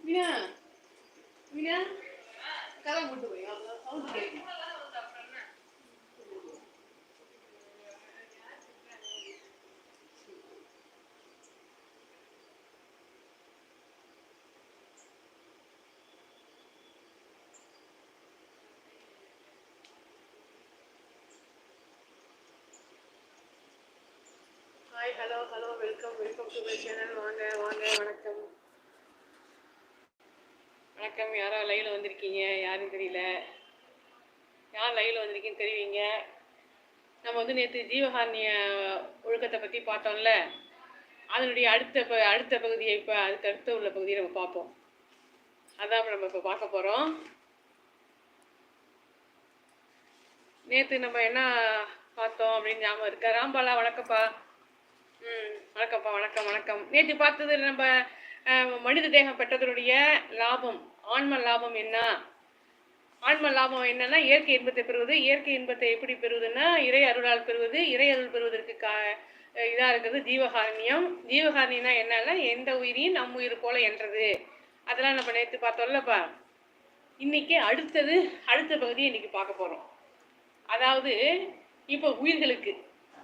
மீனா? மீனா? கதை போட்டு போய் out hi hello hello welcome welcome to my channel வாங்க வாங்க வணக்கம். வணக்கம். யாரோ லைவில் வந்திருக்கீங்க? யாருன்னு தெரியல. யார் லைவில் வந்திருக்கீங்கன்னு தெரிவிங்க. நம்ம வந்து நேற்று ஜீவகாரணிய ஒழுக்கத்தை பற்றி பார்த்தோம்ல. அதனுடைய அடுத்த ப அடுத்த பகுதியை இப்போ அதுக்கு அடுத்த உள்ள பகுதியை நம்ம பார்ப்போம். அதான் நம்ம இப்போ பார்க்க போகிறோம் நேற்று நம்ம என்ன பார்த்தோம் அப்படின்னு ஞாபகம் இருக்கா? ராம்பாலா வணக்கம்ப்பா. ம் வணக்கம்ப்பா. வணக்கம் வணக்கம். நேற்று பார்த்தது நம்ம மனித தேகம் பெற்றதனுடைய லாபம். ஆன்ம லாபம் என்ன? ஆன்ம லாபம் என்னன்னா இயற்கை இன்பத்தை பெறுவது. இயற்கை இன்பத்தை எப்படி பெறுவதுன்னா இறை அருளால் பெறுவது. இறை அருள் பெறுவதற்கு கா இதாக இருக்கிறது ஜீவகாரண்யம். ஜீவகாரணியம்னா என்னன்னா எந்த உயிரையும் நம் உயிர் போல என்றது. அதெல்லாம் நம்ம நேற்று பார்த்தோம்லப்பா. இன்னைக்கு அடுத்தது அடுத்த பகுதியை இன்னைக்கு பார்க்க போகிறோம் அதாவது இப்போ உயிர்களுக்கு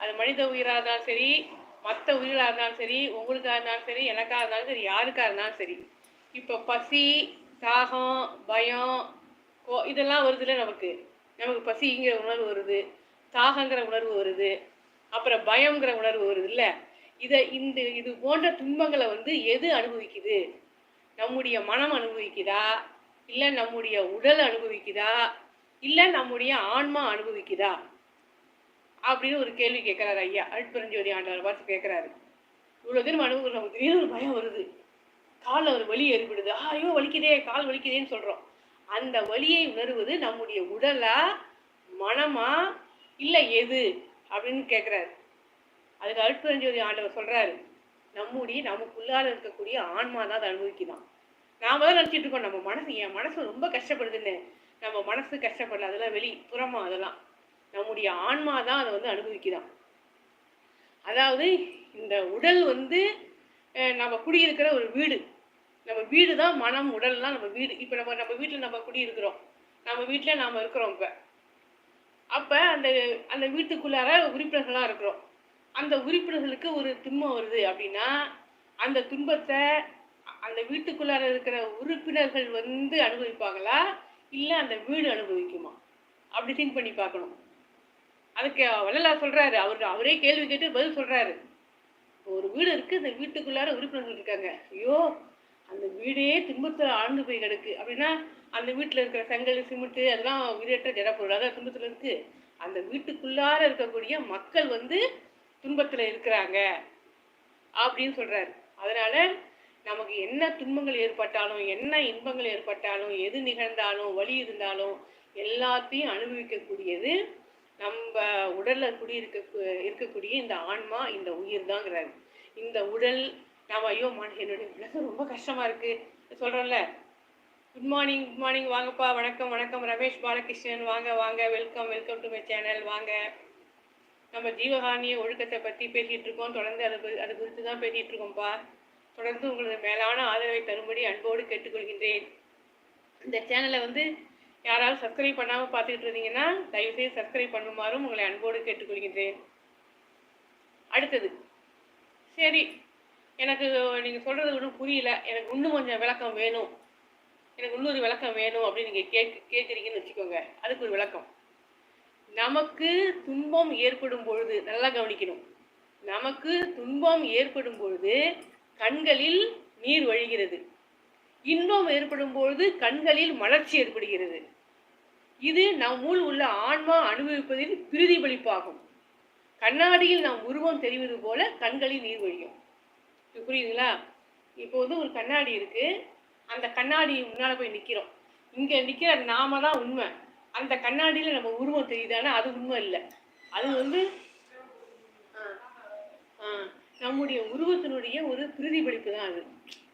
அது மனித உயிராக இருந்தாலும் சரி மற்ற உயிர்களாக இருந்தாலும் சரி உங்களுக்காக இருந்தாலும் சரி எனக்காக இருந்தாலும் சரி யாருக்காக இருந்தாலும் சரி இப்போ பசி தாகம் பயம் கோ இதெல்லாம் வருதுல்ல நமக்கு. நமக்கு பசிங்கிற உணர்வு வருது தாகங்கிற உணர்வு வருது அப்புறம் பயங்கிற உணர்வு வருது இல்லை இதை இந்த இது போன்ற துன்பங்களை வந்து எது அனுபவிக்குது? நம்முடைய மனம் அனுபவிக்குதா? இல்லை நம்முடைய உடல் அனுபவிக்குதா? இல்லை நம்முடைய ஆன்மா அனுபவிக்குதா? அப்படின்னு ஒரு கேள்வி கேட்குறாரு ஐயா. அருட்பெருஞ்சோதி ஆண்டவர் பார்த்து கேட்குறாரு. இவ்வளோ தூரம் அனுபவம் நமக்கு திடீர்னு ஒரு பயம் வருது. காலில் ஒரு வலி ஏற்படுது. ஆ, ஐயோ வலிக்குதே கால் வலிக்குதேன்னு சொல்கிறோம் அந்த வலியை உணர்வது நம்முடைய உடலா மனமா இல்லை எது அப்படின்னு கேட்குறாரு அதுக்கு அற்புதஞ்சோதி ஆண்டவர் சொல்கிறாரு நம்முடைய நமக்குள்ளால் இருக்கக்கூடிய ஆன்மா தான் அதை அனுபவிக்குதான். நாம் தான் நினச்சிட்டு இருக்கோம் நம்ம மனசு என் மனசு ரொம்ப கஷ்டப்படுதுன்னு. நம்ம மனசு கஷ்டப்படல அதெல்லாம் வெளி புறமா அதெல்லாம். நம்முடைய ஆன்மா தான் அதை வந்து அனுபவிக்குதான். அதாவது இந்த உடல் வந்து நம்ம குடியிருக்கிற ஒரு வீடு. நம்ம வீடு தான் மனம் உடல் நம்ம வீடு. இப்போ நம்ம நம்ம வீட்டில் நம்ம குடியிருக்கிறோம். நம்ம வீட்டில் நாம் இருக்கிறோம் இப்போ. அப்போ அந்த அந்த வீட்டுக்குள்ளார உறுப்பினர்களாக இருக்கிறோம். அந்த உறுப்பினர்களுக்கு ஒரு துன்பம் வருது அப்படின்னா அந்த துன்பத்தை அந்த வீட்டுக்குள்ளார இருக்கிற உறுப்பினர்கள் வந்து அனுபவிப்பாங்களா? இல்லை அந்த வீடு அனுபவிக்குமா? அப்படி திங்க் பண்ணி பார்க்கணும். அதுக்கு வள்ளலா சொல்கிறாரு அவர் அவரே கேள்வி கேட்டு பதில் சொல்கிறாரு ஒரு வீடு இருக்குது இந்த வீட்டுக்குள்ளார உறுப்பினர்கள் இருக்காங்க. ஐயோ அந்த வீடே துன்பத்தில் ஆழ்ந்து போய் கிடக்கு. அப்படின்னா அந்த வீட்டில் இருக்கிற செங்கல் சிமெண்ட் அதெல்லாம் வீடற்ற ஜடப்பொருள். அதான் துன்பத்தில் இருக்கு. அந்த வீட்டுக்குள்ளார இருக்கக்கூடிய மக்கள் வந்து துன்பத்தில் இருக்கிறாங்க. அப்படின்னு சொல்கிறாரு அதனால் நமக்கு என்ன துன்பங்கள் ஏற்பட்டாலும் என்ன இன்பங்கள் ஏற்பட்டாலும் எது நிகழ்ந்தாலும் வலி இருந்தாலும் எல்லாத்தையும் அனுபவிக்கக்கூடியது நம்ம உடலில் குடியிருக்க இருக்கக்கூடிய இந்த ஆன்மா இந்த உயிர் தாங்கிறாரு. இந்த உடல் நான் ஐயோ மன என்னுடைய மனசு ரொம்ப கஷ்டமாக இருக்குது சொல்கிறோம்ல குட் மார்னிங் குட் மார்னிங் வாங்கப்பா வணக்கம் வணக்கம். ரமேஷ் பாலகிருஷ்ணன் வாங்க வாங்க. Welcome welcome to my channel வாங்க. நம்ம ஜீவகாரணிய ஒழுக்கத்தை பற்றி பேசிகிட்டு இருக்கோம். தொடர்ந்து அதை அது குறித்து தான் பேசிகிட்டு இருக்கோம்ப்பா. தொடர்ந்து உங்களது மேலான ஆதரவை தரும்படி அன்போடு கேட்டுக்கொள்கின்றேன். இந்த சேனலை வந்து யாராவது சப்ஸ்கிரைப் பண்ணாமல் பார்த்துக்கிட்டு இருந்தீங்கன்னா தயவுசெய்து சப்ஸ்கிரைப் பண்ணுமாறும் உங்களை அன்போடு கேட்டுக்கொள்கின்றேன். அடுத்தது. சரி எனக்கு நீங்கள் சொல்கிறது ஒன்றும் புரியல. எனக்கு இன்னும் கொஞ்சம் விளக்கம் வேணும். எனக்கு இன்னொரு விளக்கம் வேணும் அப்படின்னு நீங்கள் கேட்க கேட்குறீங்கன்னு வச்சுக்கோங்க. அதுக்கு ஒரு விளக்கம். நமக்கு துன்பம் ஏற்படும் பொழுது நல்லா கவனிக்கணும். நமக்கு துன்பம் ஏற்படும் பொழுது கண்களில் நீர் வழிகிறது. இன்பம் ஏற்படும் பொழுது கண்களில் மலர்ச்சி ஏற்படுகிறது. இது நம்முள் உள்ள ஆன்மா அனுபவிப்பதில் பிரதிபலிப்பாகும். கண்ணாடியில் நாம் உருவம் தெரிவது போல கண்களில் நீர் வழியும். புரியுதுங்களா இப்போ வந்து ஒரு கண்ணாடி இருக்கு. அந்த கண்ணாடி முன்னால போய் நிக்கிறோம். இங்க நிக்கிற நாம தான் உண்மை. அந்த கண்ணாடியில நம்ம உருவம் தெரியுதானா அது உண்மை இல்லை. அது வந்து ஆ, ஆ, நம்முடைய உருவத்தினுடைய ஒரு பிரதிபலிப்பு தான் அது.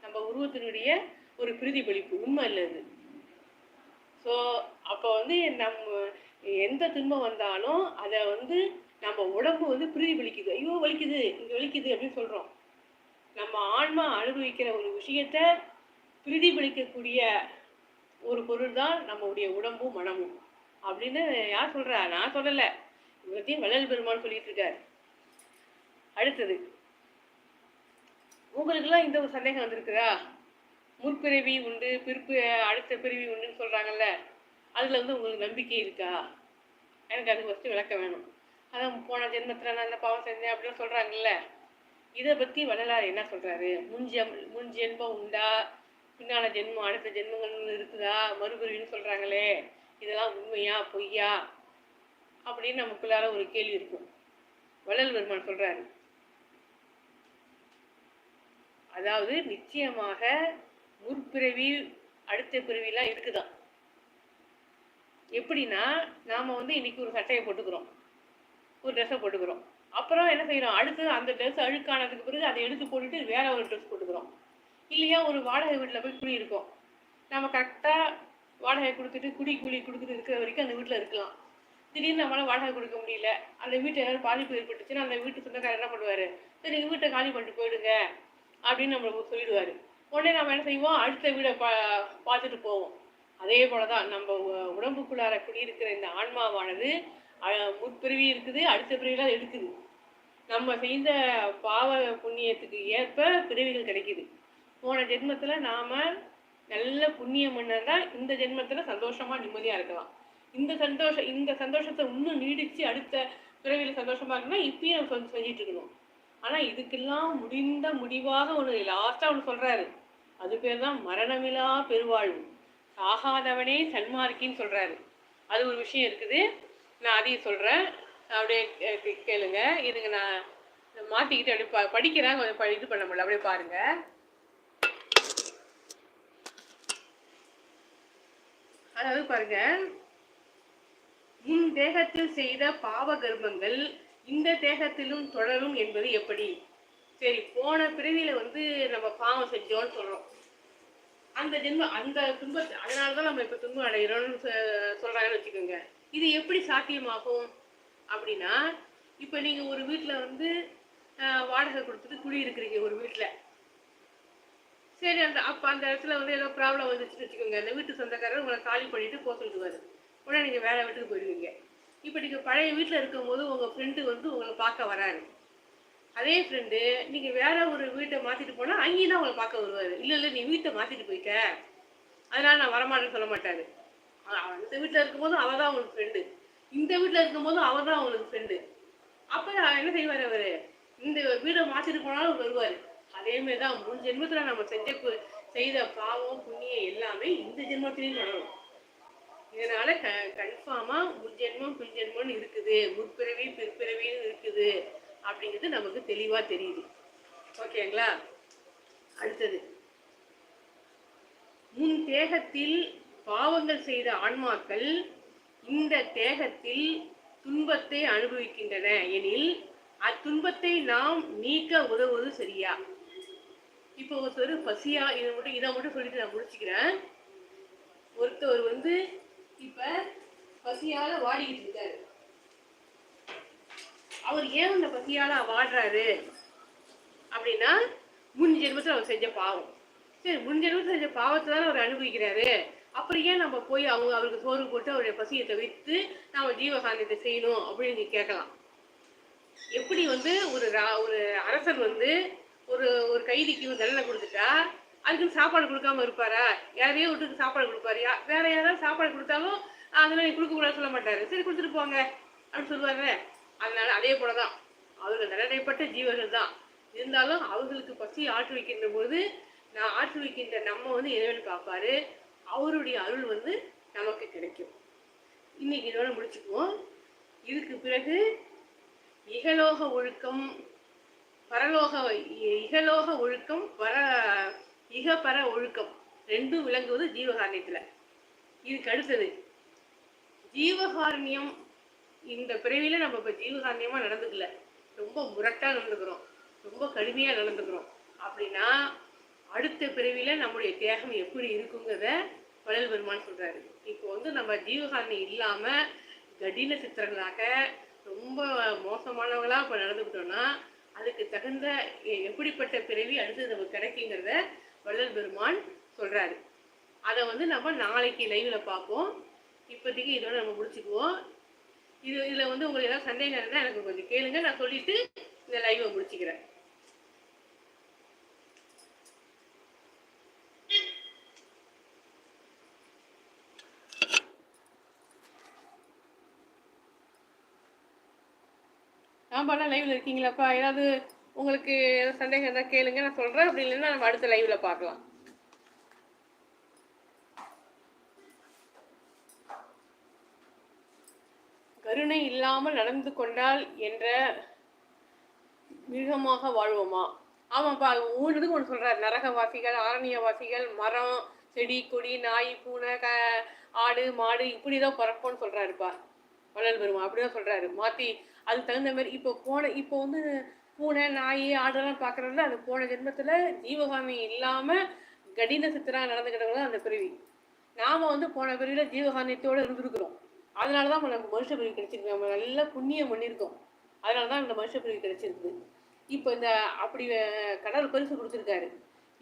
நம்ம உருவத்தினுடைய ஒரு பிரதிபலிப்பு. உண்மை இல்லை அது. ஸோ அப்போ வந்து நம்ம எந்த துன்பம் வந்தாலும் அதை வந்து நம்ம உடம்பு வந்து பிரதிபலிக்குது. ஐயோ வலிக்குது இங்கே வலிக்குது அப்படின்னு சொல்கிறோம் நம்ம ஆன்மா அனுபவிக்கிற ஒரு விஷயத்த பிரதிபலிக்கக்கூடிய ஒரு பொருள் தான் நம்மளுடைய உடம்பும் மனமும். அப்படின்னு யார் சொல்றா? நான் சொல்லலை. இவ்வளோத்தையும் வள்ளல் பெருமான் சொல்லிட்டு இருக்காரு. அடுத்தது உங்களுக்கெல்லாம் இந்த ஒரு சந்தேகம் வந்திருக்குதா? முற்பிறவி உண்டு பிற்பு அடுத்த பிறவி உண்டுன்னு சொல்கிறாங்கல்ல அதில் வந்து உங்களுக்கு நம்பிக்கை இருக்கா? எனக்கு அது ஃபஸ்ட்டு விளக்க வேணும். அதான் போன ஜென்மத்தில் நான் அந்த பாவம் செஞ்சேன் அப்படின்னு சொல்கிறாங்கல்ல இதை பற்றி வள்ளலார் என்ன சொல்கிறாரு முன்ஜெம் முன் ஜென்மம் உண்டா? பின்னால ஜென்மம் அடுத்த ஜென்மங்கள் இருக்குதா? மறுபிரிவின்னு சொல்கிறாங்களே இதெல்லாம் உண்மையா பொய்யா? அப்படின்னு நமக்குள்ளார ஒரு கேள்வி இருக்கும். வள்ளல் பெருமான் சொல்கிறாரு அதாவது நிச்சயமாக முற்பிறவி அடுத்த பிறவிலாம் இருக்குதான். எப்படின்னா நாம் வந்து இன்னைக்கு ஒரு சட்டையை போட்டுக்கிறோம். ஒரு ட்ரெஸ்ஸை போட்டுக்கிறோம். அப்புறம் என்ன செய்கிறோம் அடுத்து அந்த ட்ரெஸ் அழுக்கானதுக்கு பிறகு அதை எடுத்து போட்டுட்டு வேற ஒரு ட்ரெஸ் போட்டுக்கிறோம். இல்லையா ஒரு வாடகை வீட்டில் போய் குடி இருக்கோம். நம்ம கரெக்டாக வாடகை கொடுத்துட்டு குடி குழி கொடுத்துட்டு இருக்கிற வரைக்கும் அந்த வீட்டில் இருக்கலாம். திடீர்னு நம்மளால் வாடகை கொடுக்க முடியல. அந்த வீட்டை ஏதாவது பாதிப்பு ஏற்பட்டுச்சுன்னா அந்த வீட்டு சொந்தக்காரர் என்ன பண்ணுவார்? சரி எங்கள் வீட்டை காலி பண்ணிட்டு போயிடுங்க அப்படின்னு நம்மளுக்கு சொல்லிடுவார். உடனே நம்ம என்ன செய்வோம்? அடுத்த வீடை பா பார்த்துட்டு போவோம். அதே போல தான் நம்ம உடம்புக்குள்ளார குடியிருக்கிற இந்த ஆன்மாவானது முற்பிறவி இருக்குது அடுத்த பிறவிலாம் எடுக்குது. நம்ம செய்த பாவ புண்ணியத்துக்கு ஏற்ப பிறவிகள் கிடைக்குது. போன ஜென்மத்தில் நாம் நல்ல புண்ணியம் பண்ணா இந்த ஜென்மத்தில் சந்தோஷமாக நிம்மதியாக இருக்கலாம். இந்த சந்தோஷம் இந்த சந்தோஷத்தை இன்னும் நீடித்து அடுத்த பிறவியில் சந்தோஷமாக இருக்குன்னா இப்பயும் நம்ம செஞ்சு- செஞ்சுட்டு இருக்கணும். ஆனால் இதுக்கெல்லாம் முடிந்த முடிவாக ஒன்று லாஸ்ட்டாக ஒன்று சொல்கிறாரு அது பேர் தான் மரணமிலா பெருவாழ்வு. சாகாதவனே சன்மார்க்கின்னு சொல்கிறாரு அது ஒரு விஷயம் இருக்குது. நான் அதையும் சொல்கிறேன் அப்படியே கே- கேளுங்க. இதுங்க நான் மாற்றிக்கிட்டு அப்படியே ப படிக்கிறேன். கொஞ்சம் ப- இது பண்ண முடியல. அப்படியே பாருங்கள் அதாவது பாருங்க. முன் தேகத்தில் செய்த பாவ கர்மங்கள் இந்த தேகத்திலும் தொடரும் என்பது எப்படி? சரி போன பிறவியில வந்து நம்ம பாவம் செஞ்சோம்னு சொல்றோம். அந்த ஜென்மம் அந்த துன்பத்தை அதனாலதான் நம்ம இப்போ துன்பம் அடைகிறோம்னு சொ- சொல்றாங்கன்னு வச்சுக்கோங்க. இது எப்படி சாத்தியமாகும்? அப்படின்னா இப்போ நீங்கள் ஒரு வீட்டில் வந்து வாடகை கொடுத்துட்டு குடியிருக்கிறீங்க ஒரு வீட்டில் சரி அந்த அப்போ அந்த இடத்துல வந்து ஏதோ ப்ராப்ளம் வந்துச்சுன்னு வச்சுக்கோங்க. அந்த வீட்டு சொந்தக்காரர் உங்களை காலி பண்ணிவிட்டு போக சொல்லிடுவார் உடனே நீங்கள் வேலை வீட்டுக்கு போயிடுவீங்க. இப்போ நீங்கள் பழைய வீட்டில் இருக்கும்போது உங்கள் ஃப்ரெண்டு வந்து உங்களை பார்க்க வராரு. அதே ஃப்ரெண்டு நீங்கள் வேற ஒரு வீட்டை மாற்றிட்டு போனால் அங்கேயும் தான் உங்களை பார்க்க வருவார். இல்லை இல்லை நீ வீட்டை மாற்றிட்டு போயிட்ட. அதனால் நான் வரமாட்டேன்னு சொல்ல மாட்டார். அந்த வீட்டில் இருக்கும்போது அவள் தான் உங்களுக்கு ஃப்ரெண்டு இந்த வீட்டில் இருக்கும்போது அவர் தான் அவங்களுக்கு ஃப்ரெண்டு அப்போ என்ன செய்வார் அவர்? இந்த வீடை மாற்றிட்டு போனாலும் வருவார். அதேமாரி தான் முன் ஜென்மத்தில் நம்ம செஞ்ச செய்த பாவம் புண்ணியம் எல்லாமே இந்த ஜென்மத்திலையும் நடணும் இதனால க கன்ஃபார்மாக முன்ஜென்மம் பின்ஜென்மம்னு இருக்குது. முற்பிறவி பிற்பிறவின்னு இருக்குது. அப்படிங்கிறது நமக்கு தெளிவாக தெரியுது. ஓகேங்களா அடுத்தது. முன் தேகத்தில் பாவங்கள் செய்த ஆன்மாக்கள் இந்த தேகத்தில் துன்பத்தை அனுபவிக்கின்றன. எனில் அத்துன்பத்தை நாம் நீக்க உதவுவது சரியா? இப்போ ஒருத்தர் பசியா இதை மட்டும் இதை மட்டும் சொல்லிட்டு நான் முடிச்சுக்கிறேன். ஒருத்தவர் வந்து இப்ப பசியால வாடிக்கிட்டு இருக்காரு. அவர் ஏன் அந்த பசியால வாடுறாரு? அப்படின்னா முன் ஜென்மத்தில் அவர் செஞ்ச பாவம். சரி முன் ஜென்மத்தில் செஞ்ச பாவத்தை தானே அவர் அனுபவிக்கிறாரு. அப்புறம் ஏன் நம்ம போய் அவங்க அவருக்கு சோறு போட்டு அவருடைய பசியை தவிர்த்து நாம ஜீவகாந்தத்தை செய்யணும் அப்படின்னு நீ கேட்கலாம். எப்படி வந்து ஒரு ரா- ஒரு அரசர் வந்து ஒரு ஒரு கைதிக்கு தண்டனை கொடுத்துட்டா அதுக்கு சாப்பாடு கொடுக்காம இருப்பாரா? யாரையோ விட்டுக்கு சாப்பாடு கொடுப்பாரு. யா- வேற யாராவது சாப்பாடு கொடுத்தாலும் அதெல்லாம் நீ கொடுக்க கூடாது சொல்ல மாட்டாரு. சரி கொடுத்துட்டு போங்க. அப்படின்னு சொல்லுவாரு அதனால அதே போலதான். அவர்கள் தண்டனைப்பட்ட ஜீவர்கள் தான். இருந்தாலும் அவர்களுக்கு பசி ஆற்றுவிக்கின்ற போது நான் ஆற்றுவிக்கின்ற நம்ம வந்து இறைவன் பார்ப்பாரு. அவருடைய அருள் வந்து நமக்கு கிடைக்கும். இன்னைக்கு இதோட முடிச்சுக்குவோம். இதுக்கு பிறகு இகலோக ஒழுக்கம் பரலோக இ- இகலோக ஒழுக்கம் பர இகபர ஒழுக்கம் ரெண்டும் விளங்குவது ஜீவகாரணியத்தில். இதுக்கு அடுத்தது ஜீவகாரண்யம். இந்த பிறவியில் நம்ம இப்போ ஜீவகாரண்யமாக நடந்துக்கல. ரொம்ப முரட்டாக நடந்துக்கிறோம். ரொம்ப கடுமையாக நடந்துக்கிறோம். அப்படின்னா அடுத்த பிறவியில் நம்முடைய தேகம் எப்படி இருக்குங்கிறத வள்ளல் பெருமான் சொல்கிறாரு இப்போ வந்து நம்ம ஜீவகாரணி இல்லாமல் கடின சித்திரங்களாக ரொம்ப மோசமானவங்களாக இப்போ நடந்துக்கிட்டோம்னா அதுக்கு தகுந்த எ- எப்படிப்பட்ட பிறவி அடுத்து நமக்கு கிடைக்குங்கிறத வள்ளல் பெருமான் சொல்கிறாரு அதை வந்து நம்ம நாளைக்கு லைவில் பார்ப்போம். இப்போதைக்கு இதோட நம்ம முடிச்சுக்குவோம். இது இதில் வந்து உங்களுக்கு ஏதாவது சந்தேகம் இருந்தால் எனக்கு கொஞ்சம் கேளுங்க. நான் சொல்லிட்டு இந்த லைவை முடிச்சுக்கிறேன். ஆமாண்ணா லைவ்ல இருக்கீங்களாப்பா ஏதாவது உங்களுக்கு சந்தேகம் இருந்தால் கேளுங்க. நான் சொல்கிறேன் அப்படி இல்லைன்னா நம்ம அடுத்த லைவ்ல பார்க்கலாம். கருணை இல்லாமல் நடந்து கொண்டால் என்ற மிருகமாக வாழ்வோமா? ஆமாப்பா ஊருக்கு ஒன்று சொல்கிறார் நரகவாசிகள் ஆரண்யவாசிகள் மரம் செடி கொடி நாய் பூனை க ஆடு மாடு இப்படி தான் பிறப்போன்னு சொல்கிறாருப்பா வள்ளல் பெருமா அப்படி தான் சொல்கிறாரு மாற்றி அதுக்கு தகுந்த மாதிரி இப்போ போன இப்போ வந்து பூனை நாய் ஆடெல்லாம் பார்க்குறதுல அது போன ஜென்மத்தில் ஜீவகாமி இல்லாமல் கடின சித்தராக நடந்துக்கிட்டவங்க அந்த பிறவி. நாம் வந்து போன பிறவியில் ஜீவகாமியத்தோடு இருந்திருக்கிறோம். அதனால தான் நமக்கு மனுஷ பிரிவு கிடைச்சிருக்கு. நம்ம நல்லா புண்ணியம் பண்ணியிருக்கோம். அதனால தான் இந்த மனுஷ பிரிவு கிடைச்சிருக்குது. இப்போ இந்த அப்படி கடவுள் பரிசு கொடுத்துருக்காரு.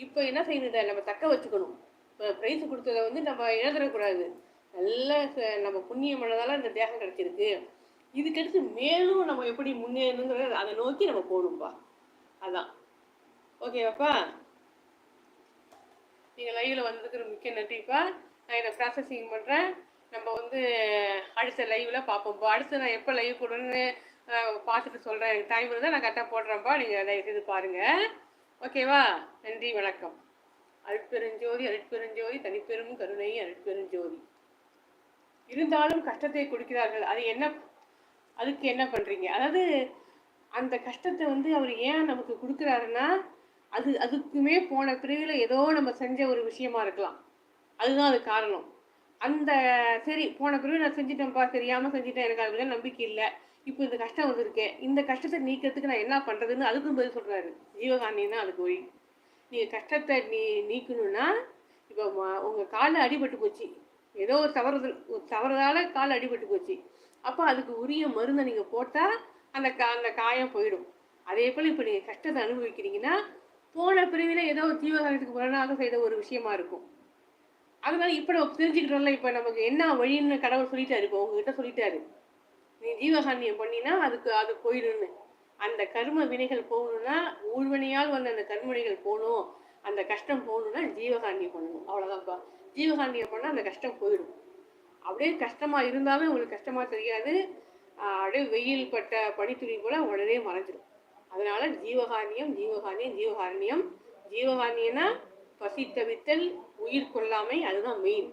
இப்போ என்ன செய்யணும்? நம்ம தக்க வச்சுக்கணும். இப்போ ப்ரைஸ் கொடுத்ததை வந்து நம்ம இழந்துடக்கூடாது. நல்ல நம்ம புண்ணியம் பண்ணதால இந்த தேகம் கிடைச்சிருக்கு. இதுக்கடுத்து மேலும் நம்ம எப்படி முன்னேறணுங்கிறத அதை நோக்கி நம்ம போகணும்பா. அதான். ஓகேவாப்பா நீங்கள் லைவில் வந்ததுக்கு மிக்க நன்றிப்பா. நான் இதை ப்ராசஸிங் பண்ணுறேன் நம்ம வந்து அடுத்த லைவில் பார்ப்போம்ப்பா அடுத்து நான் எப்போ லைவ் போடணும்னு பார்த்துட்டு சொல்கிறேன் எனக்கு டைம் இருந்தால் நான் கரெக்டாக போடுறேன்ப்பா நீங்கள் தயவுசெய்து பாருங்கள் ஓகேவா நன்றி வணக்கம். அருட்பெருஞ்சோதி அருட்பெருஞ்சோதி தனிப்பெரும் கருணை அருட்பெருஞ்சோதி. இருந்தாலும் கஷ்டத்தை கொடுக்கிறார்கள். அது என்ன அதுக்கு என்ன பண்ணுறீங்க அதாவது அந்த கஷ்டத்தை வந்து அவர் ஏன் நமக்கு கொடுக்குறாருன்னா அது அதுக்குமே போன பிரிவில் ஏதோ நம்ம செஞ்ச ஒரு விஷயமா இருக்கலாம். அதுதான் அது காரணம். அந்த சரி போன பிறகு நான் செஞ்சிட்டேன்ப்பா தெரியாமல் செஞ்சுட்டேன் எனக்கு அதுல நம்பிக்கை இல்லை. இப்போ இந்த கஷ்டம் வந்திருக்கு. இந்த கஷ்டத்தை நீக்கிறதுக்கு நான் என்ன பண்ணுறதுன்னு அதுக்கும் பதில் சொல்கிறாரு ஜீவகாந்தின்னா அதுக்கு வழி நீங்கள் கஷ்டத்தை நீ நீக்கணும்னா இப்போ உங்கள் காலில் அடிபட்டு போச்சு. ஏதோ ஒரு தவறுதல் ஒரு தவறுதால கால் அடிபட்டு போச்சு. அப்போ அதுக்கு உரிய மருந்தை நீங்கள் போட்டால் அந்த கா அந்த காயம் போயிடும். அதே போல் இப்போ நீங்கள் கஷ்டத்தை அனுபவிக்கிறீங்கன்னா போன பிரிவில் ஏதோ தீவிரத்துக்கு புலனாக செய்த ஒரு விஷயமா இருக்கும். அதனால இப்போ நம்ம தெரிஞ்சுக்கிட்டோம்ல இப்போ நமக்கு என்ன வழின்னு கடவுள் சொல்லிட்டாரு இப்போ உங்ககிட்ட சொல்லிட்டாரு. நீ ஜீவகாண்டியம் பண்ணினா அதுக்கு அது போயிடும்னு. அந்த கர்ம வினைகள் போகணும்னா ஊழ்வனையால் வந்த அந்த கர்மவினைகள் போகணும். அந்த கஷ்டம் போகணும்னா ஜீவகாண்டியம் பண்ணணும். அவ்வளோதான்ப்பா ஜீவகாண்டியம் பண்ணால் அந்த கஷ்டம் போயிடும். அப்படியே கஷ்டமாக இருந்தாலும் உங்களுக்கு கஷ்டமாக தெரியாது. அப்படியே வெயில் பட்ட பனித்துளி போல் உடனே மறைஞ்சிடும் அதனால ஜீவகாரணியம் ஜீவகாரணியம் ஜீவகாரணியம். ஜீவகாரணியம்னா பசி தவித்தல் உயிர் கொள்ளாமை அதுதான் மெயின்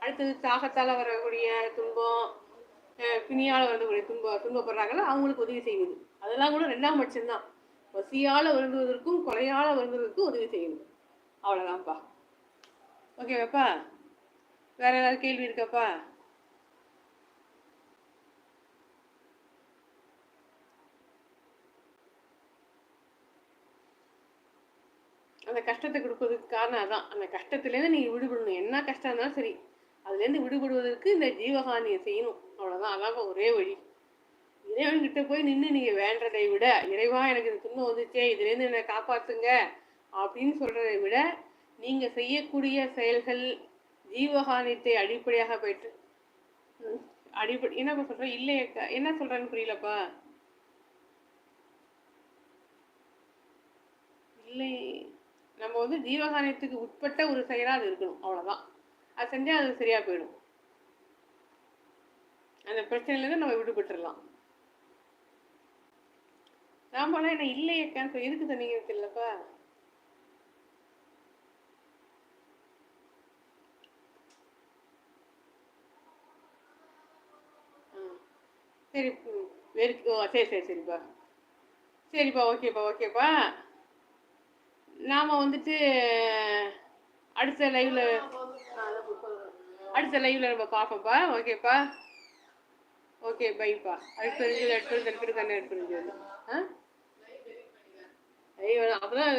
அடுத்தது தாகத்தால் வரக்கூடிய துன்பம் பிணியால் வரக்கூடிய துன்பம் துன்பப்படுறாங்களோ அவங்களுக்கு உதவி செய்வது. அதெல்லாம் கூட ரெண்டாம் பட்சம்தான் பசியால் வருந்துவதற்கும் கொலையால் வருந்துவதற்கும் உதவி செய்யணும் அவ்வளோதான்ப்பா ஓகேவாப்பா வேற ஏதாவது கேள்வி இருக்காப்பா? அந்த கஷ்டத்தை கொடுப்பதுக்கு காரணம் அதான். அந்த கஷ்டத்துலேருந்து நீங்கள் விடுபடணும். என்ன கஷ்டம் இருந்தாலும் சரி அதுலேருந்து விடுபடுவதற்கு இந்த ஜீவகானியை செய்யணும். அவ்வளோதான் அதான் ஒரே வழி. இறைவன்கிட்ட போய் நின்று நீங்கள் வேண்டதை விட இறைவா எனக்கு இந்த துன்பம் வந்துச்சே இதுலேருந்து என்னை காப்பாற்றுங்க அப்படின்னு சொல்கிறதை விட நீங்கள் செய்யக்கூடிய செயல்கள் ஜீவகானியத்தை அடிப்படையாக போயிட்டு அடிப்படை என்னப்பா சொல்ற? இல்லையே என்ன சொல்கிறேன்னு புரியலப்பா? இல்லை. நம்ம வந்து ஜீவகானியத்துக்கு உட்பட்ட ஒரு செயலாக அது இருக்கணும். அவ்வளோதான் அது செஞ்சால் அது சரியாக போயிடும். அந்த பிரச்சனையிலேருந்து நம்ம விடுபட்டுடலாம் நாமெல்லாம் என்ன இல்லையே கேன்சர் எதுக்கு சொன்னீங்கன்னு தெரியலப்பா? சரி வெரி ஓ சரி சரி சரிப்பா சரிப்பா ஓகேப்பா ஓகேப்பா நாம் வந்துட்டு அடுத்த லைவில் அடுத்த லைவில் நம்ம பார்ப்போம்ப்பா ஓகேப்பா ஓகே பைப்பா அடுத்து தெரிஞ்சது அடுத்து தெரிஞ்சது கண்ணு எடுத்து ஆ? ஐயோ அப்புறம்